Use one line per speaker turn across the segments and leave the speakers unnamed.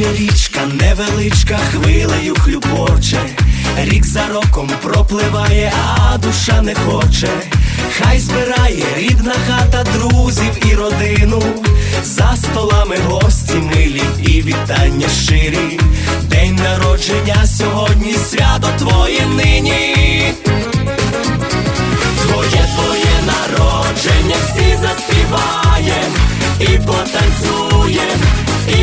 річка невеличка хвилею хлюпоче, рік за роком пропливає, а душа не хоче. Хай збирає рідна хата друзів і родину, за столами гості милі і вітання щирі. День народження сьогодні, свято твоє нині. Твоє твоє народження, всі заспіваєм і потанцюєм,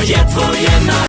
Твоє, твоє на.